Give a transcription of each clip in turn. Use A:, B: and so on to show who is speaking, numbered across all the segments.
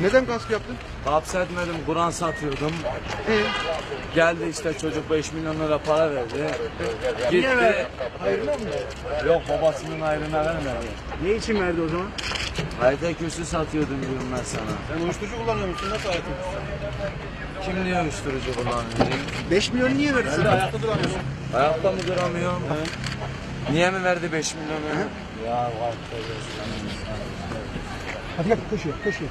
A: Neden kask yaptın?
B: Hapsetmedim, Kur'an satıyordum.
A: Ee,
B: Geldi işte çocuk 5 milyon lira para verdi.
A: niye
B: Gitti.
A: ver? Hayırlı mı?
B: Yok babasının ayrına vermedi.
A: Ne için verdi o zaman?
B: Hayata kürsü satıyordum diyorum ben sana.
A: Sen uyuşturucu kullanıyor musun? Nasıl hayatın?
B: Kim diyor uyuşturucu kullanıyor?
A: 5 milyon niye verdi sana? Ayakta duramıyorsun.
B: Ayakta mı duramıyorum? Niye mi verdi 5 milyonu? Ya var.
A: Hadi gel koşuyor koşuyor.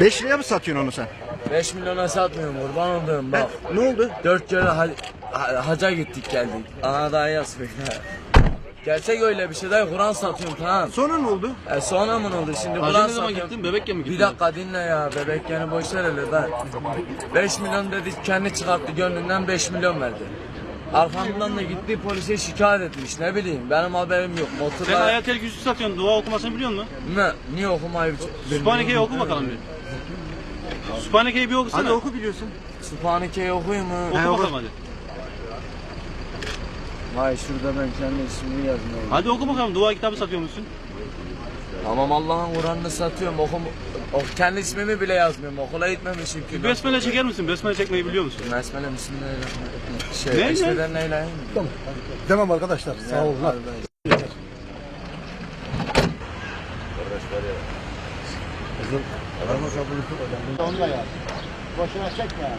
A: 5 liraya mı satıyorsun onu sen?
B: 5 milyona satmıyorum kurban olduğum bak.
A: Ne oldu?
B: Dört kere ha- ha- haca gittik geldik. Ana daha yazmıyor. Gerçek öyle bir şey değil. Kur'an satıyorum tamam.
A: Sonra ne oldu?
B: E sonra mı ne oldu şimdi?
C: Hacı
B: Kur'an
C: ne zaman
B: satıyorum.
C: gittin? Bebekken mi gittin?
B: Bir dakika dinle ya. Bebek yani boş ver hele ben. 5 milyon dedi kendi çıkarttı gönlünden 5 milyon verdi. Arkamdan da gitti polise şikayet etmiş ne bileyim benim haberim yok.
C: Sen
B: Motorla
C: hayat el yüzü satıyorsun. Dua okumasını biliyor musun?
B: ne? Niye okumayı
C: Sübhaneke'yi oku bakalım bir. Sübhaneke'yi bir okusana.
A: Hadi oku biliyorsun.
B: Sübhaneke'yi okuyayım mı?
C: Oku bakalım hadi.
B: Vay şurada ben kendi ismimi yazmayayım.
C: Hadi oku bakalım. Dua kitabı satıyor musun?
B: Tamam Allah'ın Kur'an'ını satıyorum. Okum, o, kendi ismimi bile yazmıyorum. Okula gitmemişim ki.
C: Besmele çeker misin? Besmele çekmeyi biliyor musun?
B: Besmele bismillahirrahmanirrahim. Şey,
C: Ne, ne?
B: Eşveden neyleyim?
A: Tamam arkadaşlar sağ olun. Onunla ya. Boşuna çekme.